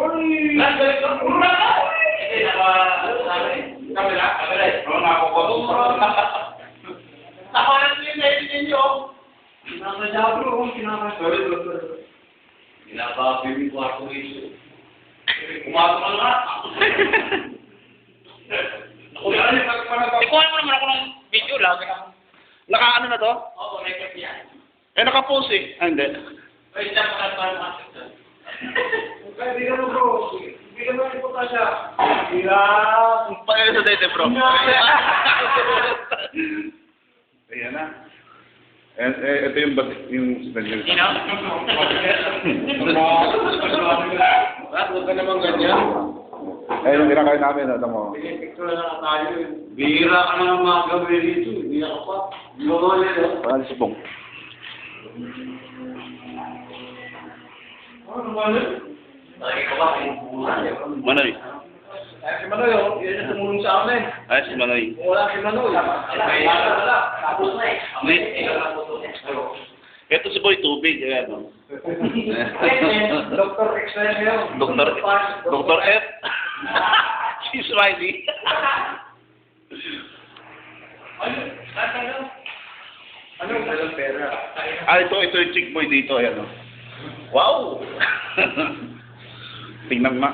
Ko nga. Ako na rin, pag panagawa. Ikuha mo naman ako ng video, ako. Naka ano na to? Oo, record yan. Eh, naka-pause eh. Ah, hindi. Pwede na pa pa di naman bro, hindi naman importansya. Bila. Pagkakita sa dete, bro. Ayan na. Eh, eh, ito yung bat yung spender. Sino? Bakit huwag ka naman ganyan? Eh, yung kinakain namin, ano mo. Pinipicture na tayo. Bihira ka na ng mga gawin rito. Hindi ako pa. Lolo nila. Parang supong. Ano naman yun? Manoy. Eh, si Manoy, oh, yan yung tumulong sa amin. Ay, si Manoy. Kung wala si Manoy, wala, wala. Tapos na eh. To. Ito si Boy Tubig. Ayan, no? Dr. X na yan ngayon. Doktor, Doktor F. si Smiley. Ano? Walang pera. Ah, ito, ito yung chick boy dito, ayan o. Wow! Tingnan nga.